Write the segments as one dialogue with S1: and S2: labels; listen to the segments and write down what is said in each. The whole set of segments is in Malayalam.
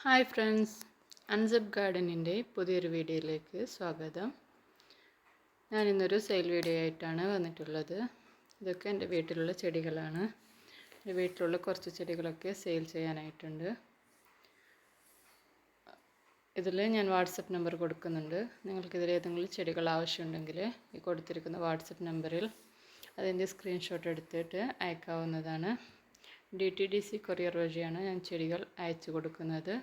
S1: ഹായ് ഫ്രണ്ട്സ് അൻസബ് ഗാർഡനിന്റെ പുതിയൊരു വീഡിയോയിലേക്ക് സ്വാഗതം. ഞാൻ ഇന്നൊരു സെയിൽ വീഡിയോ ആയിട്ടാണ് വന്നിട്ടുള്ളത്. ഇതൊക്കെ എന്റെ വീട്ടിലുള്ള ചെടികളാണ്. എന്റെ വീട്ടിലുള്ള കുറച്ച് ചെടികളൊക്കെ സെയിൽ ചെയ്യാനായിട്ടുണ്ട്. ഇതിൽ ഞാൻ വാട്സപ്പ് നമ്പർ കൊടുക്കുന്നുണ്ട്. നിങ്ങൾക്കിതിൽ ഏതെങ്കിലും ചെടികൾ ആവശ്യമുണ്ടെങ്കിൽ ഈ കൊടുത്തിരിക്കുന്ന വാട്സപ്പ് നമ്പറിൽ അതിന്റെ സ്ക്രീൻഷോട്ട് എടുത്തിട്ട് അയക്കാവുന്നതാണ്. D T D C courier വഴിയാണ് ഞാൻ ചെടികൾ അയച്ചു കൊടുക്കുന്നത്.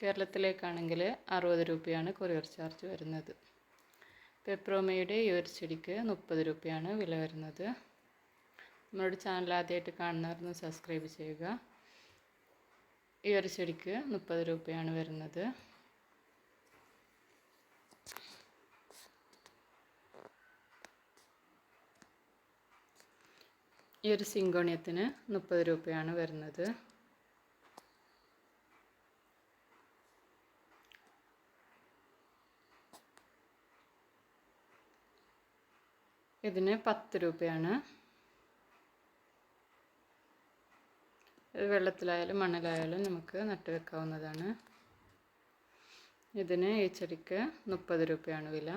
S1: കേരളത്തിലേക്കാണെങ്കിൽ അറുപത് രൂപയാണ് കൊറിയർ ചാർജ് വരുന്നത്. പെപ്രോമയുടെ ഈ ഒരു ചെടിക്ക് മുപ്പത് രൂപയാണ് വില വരുന്നത്. നമ്മളുടെ ചാനൽ ആദ്യമായിട്ട് കാണുന്നവരൊന്ന് സബ്സ്ക്രൈബ് ചെയ്യുക. ഈ ഒരു ചെടിക്ക് മുപ്പത് രൂപയാണ് വരുന്നത്. ഈ ഒരു സിങ്കോണിയത്തിന് മുപ്പത് രൂപയാണ് വരുന്നത്. ഇതിന് പത്ത് രൂപയാണ്. വെള്ളത്തിലായാലും മണ്ണിലായാലും നമുക്ക് നട്ടുവെക്കാവുന്നതാണ് ഇതിന് ഈ ചെടിക്ക് മുപ്പത് രൂപയാണ് വില.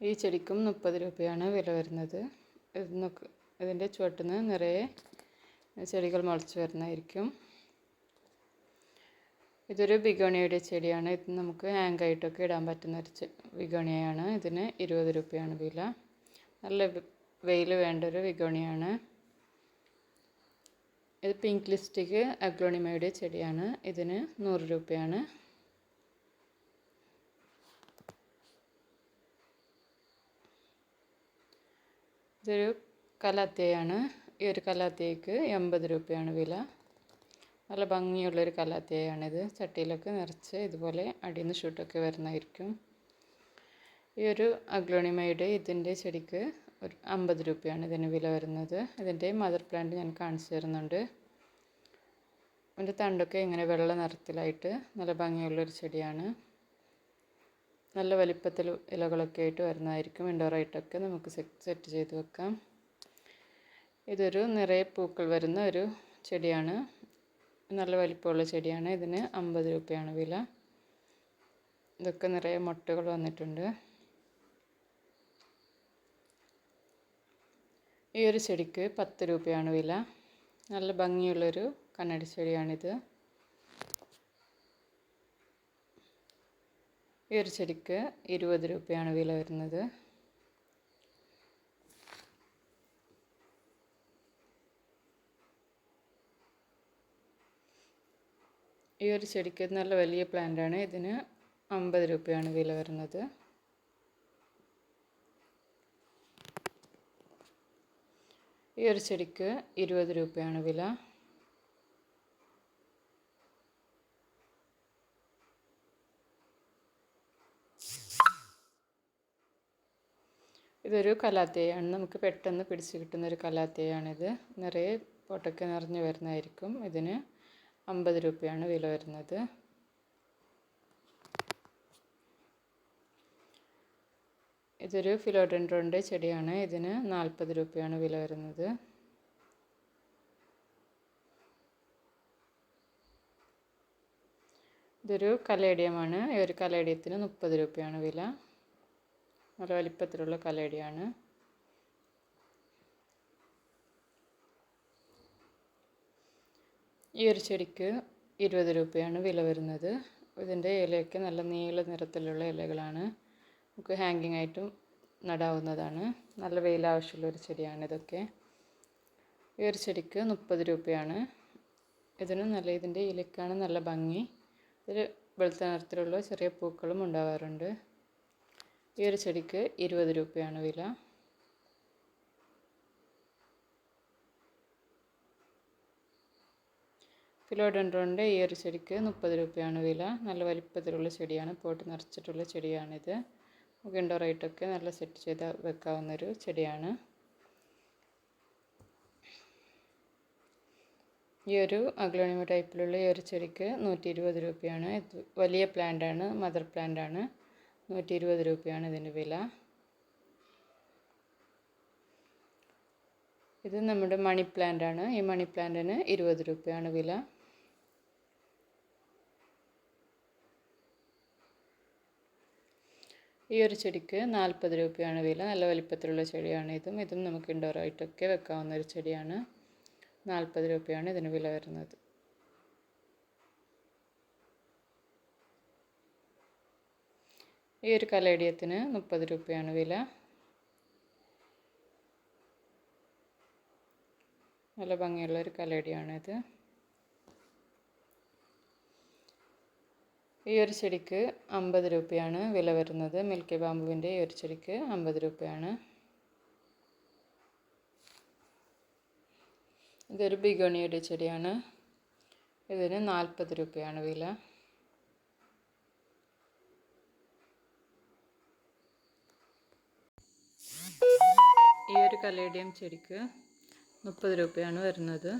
S1: ഈ ചെടിക്കും മുപ്പത് രൂപയാണ് വില വരുന്നത്. ഇതിന്റെ ചുവട്ടിൽ നിറയെ ചെടികൾ മുളച്ച് വരുന്നതായിരിക്കും. ഇതൊരു ബിഗോണിയുടെ ചെടിയാണ്. ഇത് നമുക്ക് ഹാങ് ആയിട്ടൊക്കെ ഇടാൻ പറ്റുന്ന ഒരു ബിഗോണിയയാണ്. ഇതിന് ഇരുപത് രൂപയാണ് വില. നല്ല വെയിൽ വേണ്ട ഒരു ബിഗോണിയാണ്. ഇത് പിങ്ക് ലിസ്റ്റിക് അഗ്ലോണിമയുടെ ചെടിയാണ്. ഇതിന് നൂറ് രൂപയാണ്. ഇതൊരു കലാത്തിയാണ് ഈ ഒരു കലാത്തേക്ക് എൺപത് രൂപയാണ് വില. നല്ല ഭംഗിയുള്ളൊരു കലാത്തിയാണിത് ചട്ടിയിലൊക്കെ നിറച്ച് ഇതുപോലെ അടിയിൽ നിന്ന് ഷൂട്ടൊക്കെ വരുന്നതായിരിക്കും. ഈ ഒരു അഗ്ലോണിമയുടെ ഇതിന്റെ ചെടിക്ക് ഒരു അമ്പത് രൂപയാണ് ഇതിന് വില വരുന്നത്. ഇതിന്റെ മദർ പ്ലാന്റ് ഞാൻ കാണിച്ചു തരുന്നുണ്ട്. അതിന്റെ തണ്ടൊക്കെ ഇങ്ങനെ വെള്ള നിറത്തിലായിട്ട് നല്ല ഭംഗിയുള്ളൊരു ചെടിയാണ്. നല്ല വലിപ്പത്തിൽ ഇലകളൊക്കെ ആയിട്ട് വരുന്നതായിരിക്കും. ഇൻഡോറായിട്ടൊക്കെ നമുക്ക് സെറ്റ് ചെയ്ത് വെക്കാം. ഇതൊരു നിറയെ പൂക്കൾ വരുന്ന ഒരു ചെടിയാണ്. നല്ല വലിപ്പമുള്ള ചെടിയാണ്. ഇതിന് അമ്പത് രൂപയാണ് വില. ഇതൊക്കെ നിറയെ മുട്ടകൾ വന്നിട്ടുണ്ട്. ഈ ഒരു ചെടിക്ക് പത്ത് രൂപയാണ് വില. നല്ല ഭംഗിയുള്ളൊരു കണ്ണടി ചെടിയാണിത്. ഈ ഒരു ചെടിക്ക് ഇരുപത് രൂപയാണ് വില വരുന്നത്. ഈ ഒരു ചെടിക്ക് നല്ല വലിയ പ്ലാന്റാണ് ഇതിന് അമ്പത് രൂപയാണ് വില വരുന്നത്. ഈ ഒരു ചെടിക്ക് ഇരുപത് രൂപയാണ് വില. ഇതൊരു കലാത്തേയാണ് നമുക്ക് പെട്ടെന്ന് പിടിച്ച് കിട്ടുന്ന ഒരു കലാത്തേയാണിത് നിറയെ പൊട്ടക്ക നിറഞ്ഞു വരുന്നതായിരിക്കും. ഇതിന് അമ്പത് രൂപയാണ് വില വരുന്നത്. ഇതൊരു ഫിലോഡൻഡ്രോന്റെ ചെടിയാണ്. ഇതിന് നാൽപ്പത് രൂപയാണ് വില വരുന്നത്. ഇതൊരു കലേഡിയമാണ്. ഈ ഒരു കലേഡിയത്തിന് മുപ്പത് രൂപയാണ് വില. നല്ല വലിപ്പത്തിലുള്ള കലയടിയാണ്. ഈ ഒരു ചെടിക്ക് ഇരുപത് രൂപയാണ് വില വരുന്നത്. ഇതിന്റെ ഇലയൊക്കെ നല്ല നീല നിറത്തിലുള്ള ഇലകളാണ്. നമുക്ക് ഹാങ്ങിങ് ആയിട്ടും നടാവുന്നതാണ്. നല്ല വെയിൽ ആവശ്യമുള്ള ഒരു ചെടിയാണ് ഇതൊക്കെ. ഈ ഒരു ചെടിക്ക് മുപ്പത് രൂപയാണ്. ഇതിന് നല്ല ഇതിന്റെ ഇലക്കാണ് നല്ല ഭംഗി. ഇതിൽ വെളുത്ത നിറത്തിലുള്ള ചെറിയ പൂക്കളും ഉണ്ടാവാറുണ്ട്. ഈ ഒരു ചെടിക്ക് ഇരുപത് രൂപയാണ് വില. ഫിലോഡൻഡ്രോണിന്റെ ഈ ഒരു ചെടിക്ക് മുപ്പത് രൂപയാണ് വില. നല്ല വലിപ്പത്തിലുള്ള ചെടിയാണ്. പോട്ട് നിറച്ചിട്ടുള്ള ചെടിയാണിത്. ഇൻഡോറായിട്ടൊക്കെ നല്ല സെറ്റ് ചെയ്ത് വെക്കാവുന്നൊരു ചെടിയാണ്. ഈ ഒരു അഗ്ലോണിമ ടൈപ്പിലുള്ള ഈ ഒരു ചെടിക്ക് നൂറ്റി ഇരുപത് രൂപയാണ്. വലിയ പ്ലാന്റാണ് മദർ പ്ലാന്റാണ്. നൂറ്റി ഇരുപത് രൂപയാണ് ഇതിന്റെ വില. ഇത് നമ്മുടെ മണി പ്ലാന്റ് ആണ്. ഈ മണി പ്ലാന്റിന് ഇരുപത് രൂപയാണ് വില. ഈ ഒരു ചെടിക്ക് നാൽപ്പത് രൂപയാണ് വില. നല്ല വലിപ്പത്തിലുള്ള ചെടിയാണ് ഇതും. ഇതും നമുക്ക് ഇൻഡോർ ആയിട്ടൊക്കെ വെക്കാവുന്ന ഒരു ചെടിയാണ്. നാൽപ്പത് രൂപയാണ് ഇതിന് വില വരുന്നത്. ഈ ഒരു കലേഡിയത്തിന് മുപ്പത് രൂപയാണ് വില. നല്ല ഭംഗിയുള്ള ഒരു കലേഡിയാണിത് ഈ ഒരു ചെടിക്ക് അമ്പത് രൂപയാണ് വില വരുന്നത്. മിൽക്കി ബാമ്പുവിന്റെ ഈ ഒരു ചെടിക്ക് അമ്പത് രൂപയാണ്. ഇതൊരു ബിഗോണിയുടെ ചെടിയാണ്. ഇതിന് നാൽപ്പത് രൂപയാണ് വില. കലേഡിയം ചെടിക്ക് മുപ്പത് രൂപയാണ് വരുന്നത്.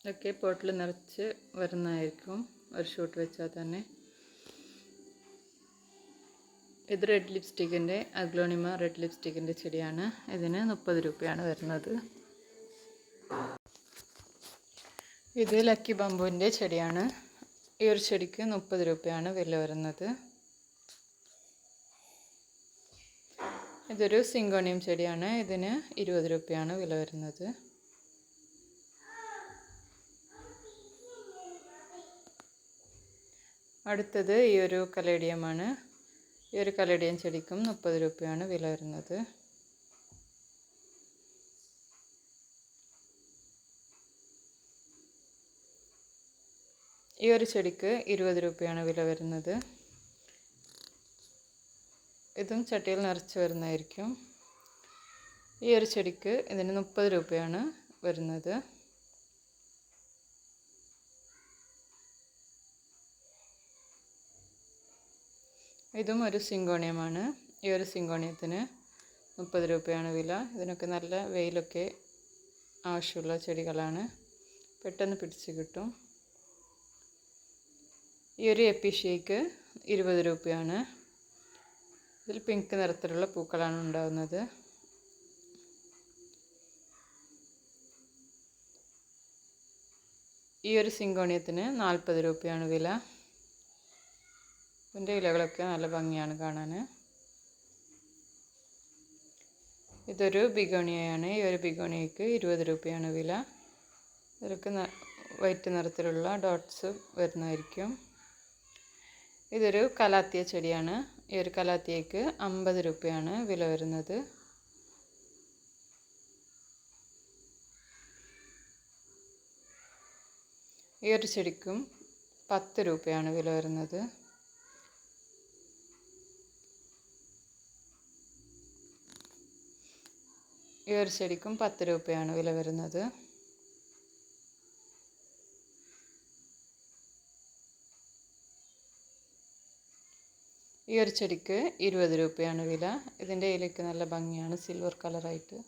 S1: ഇതൊക്കെ പോട്ടിൽ നിറച്ച് വരുന്നതായിരിക്കും. ഒരു ഷൂട്ട് വെച്ചാൽ തന്നെ. ഇത് റെഡ് ലിപ്സ്റ്റിക്കിന്റെ അഗ്ലോണിമ റെഡ് ലിപ്സ്റ്റിക്കിന്റെ ചെടിയാണ്. ഇതിന് മുപ്പത് രൂപയാണ് വരുന്നത്. ഇത് ലക്കി ബംബുവിന്റെ ചെടിയാണ്. ഈ ഒരു ചെടിക്ക് മുപ്പത് രൂപയാണ് വില വരുന്നത്. ഇതൊരു സിങ്കോണിയം ചെടിയാണ്. ഇതിന് ഇരുപത് രൂപയാണ് വില വരുന്നത്. അടുത്തത് ഈ ഒരു കലേഡിയമാണ്. ഈ ഒരു കലേഡിയം ചെടിക്കും മുപ്പത് രൂപയാണ് വില വരുന്നത്. ഈ ഒരു ചെടിക്ക് ഇരുപത് രൂപയാണ് വില വരുന്നത്. ഇതും ചട്ടിയിൽ നിറച്ച് വരുന്നതായിരിക്കും. ഈ ഒരു ചെടിക്ക് ഇതിന് മുപ്പത് രൂപയാണ് വരുന്നത്. ഇതും ഒരു സിങ്കോണിയമാണ്. ഈ ഒരു സിങ്കോണിയത്തിന് മുപ്പത് രൂപയാണ് വില. ഇതിനൊക്കെ നല്ല വെയിലൊക്കെ ആവശ്യമുള്ള ചെടികളാണ്. പെട്ടെന്ന് പിടിച്ച് കിട്ടും. ഈ ഒരു എപ്പിഷ്യയ്ക്ക് ഇരുപത് രൂപയാണ്. ഇതിൽ പിങ്ക് നിറത്തിലുള്ള പൂക്കളാണ് ഉണ്ടാവുന്നത്. ഈ ഒരു സിങ്കോണിയത്തിന് നാൽപ്പത് രൂപയാണ് വില. ഇതിന്റെ ഇലകളൊക്കെ നല്ല ഭംഗിയാണ് കാണാൻ. ഇതൊരു ബിഗോണിയയാണ്. ഈ ഒരു ബിഗോണിയക്ക് ഇരുപത് രൂപയാണ് വില. ഇതൊക്കെ വൈറ്റ് നിറത്തിലുള്ള ഡോട്ട്സ് വരുന്നതായിരിക്കും. ഇതൊരു കലാത്തിയ ചെടിയാണ്. ഈ ഒരു കലാത്തിയക്ക് അമ്പത് രൂപയാണ് വില വരുന്നത്. ഈ ഒരു ചെടിക്കും പത്ത് രൂപയാണ് വില വരുന്നത്. ഈ ഒരു ചെടിക്കും പത്ത് രൂപയാണ് വില വരുന്നത്. ഈ ഒരു ചെടിക്ക് ഇരുപത് രൂപയാണ് വില. ഇതിന്റെ ഇലയ്ക്ക് നല്ല ഭംഗിയാണ് സിൽവർ കളറായിട്ട്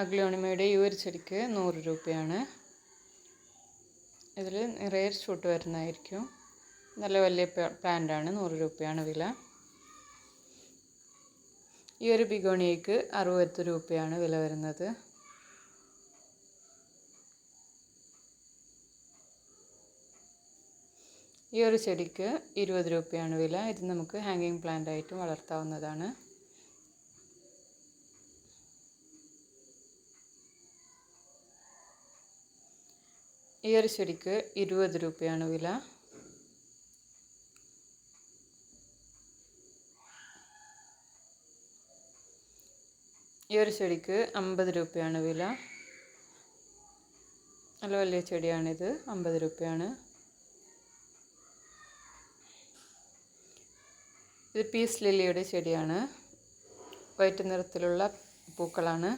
S1: അഗ്ലോണിമയുടെ ഈ ഒരു ചെടിക്ക് നൂറ് രൂപയാണ്. ഇതിൽ നിറയെ ഷൂട്ട് വരുന്നതായിരിക്കും. നല്ല വലിയ പ്ലാന്റാണ് നൂറ് രൂപയാണ് വില. ഈ ഒരു ബിഗോണിയയ്ക്ക് അറുപത് രൂപയാണ് വില വരുന്നത്. ഈ ഒരു ചെടിക്ക് ഇരുപത് രൂപയാണ് വില. ഇത് നമുക്ക് ഹാങ്ങിങ് പ്ലാന്റ് ആയിട്ടും വളർത്താവുന്നതാണ്. ഈ ഒരു ചെടിക്ക് ഇരുപത് രൂപയാണ് വില. ഈ ഒരു ചെടിക്ക് അമ്പത് രൂപയാണ് വില. നല്ല വലിയ ചെടിയാണിത്. അമ്പത് രൂപയാണ്. ഇത് പീസ് ലില്ലിയുടെ ചെടിയാണ്. വൈറ്റ് നിറത്തിലുള്ള പൂക്കളാണ്.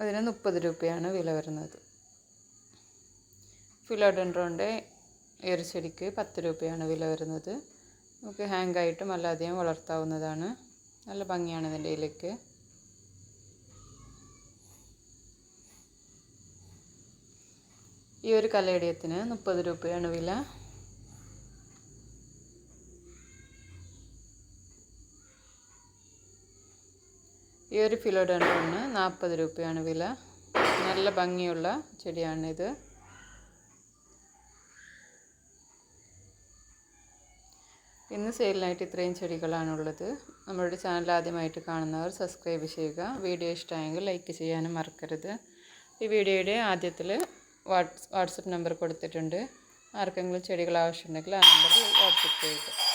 S1: അതിന് മുപ്പത് രൂപയാണ് വില വരുന്നത്. ഫിലോഡൻഡ്രോന്റെ ഈ ഒരു ചെടിക്ക് പത്ത് രൂപയാണ് വില വരുന്നത്. നമുക്ക് ഹാങ് ആയിട്ടും അല്ലാതെയും വളർത്താവുന്നതാണ്. നല്ല ഭംഗിയാണ് ഇതിന്റെ ഇലയ്ക്ക്. ഈ ഒരു കലയടയത്തിന് മുപ്പത് രൂപയാണ് വില. ഈ ഒരു ഫിലോഡൻഡ്രോണിന് നാൽപ്പത് രൂപയാണ് വില. നല്ല ഭംഗിയുള്ള ചെടിയാണിത്. ഇന്ന് സെയിലിനായിട്ട് ഇത്രയും ചെടികളാണുള്ളത്. നമ്മളുടെ ചാനൽ ആദ്യമായിട്ട് കാണുന്നവർ സബ്സ്ക്രൈബ് ചെയ്യുക. വീഡിയോ ഇഷ്ടമായെങ്കിൽ ലൈക്ക് ചെയ്യാനും മറക്കരുത്. ഈ വീഡിയോയുടെ ആദ്യത്തിൽ വാട്സ് വാട്സപ്പ് നമ്പർ കൊടുത്തിട്ടുണ്ട്. ആർക്കെങ്കിലും ചെടികൾ ആവശ്യമുണ്ടെങ്കിൽ ആ നമ്പറിൽ വാട്സപ്പ് ചെയ്യുക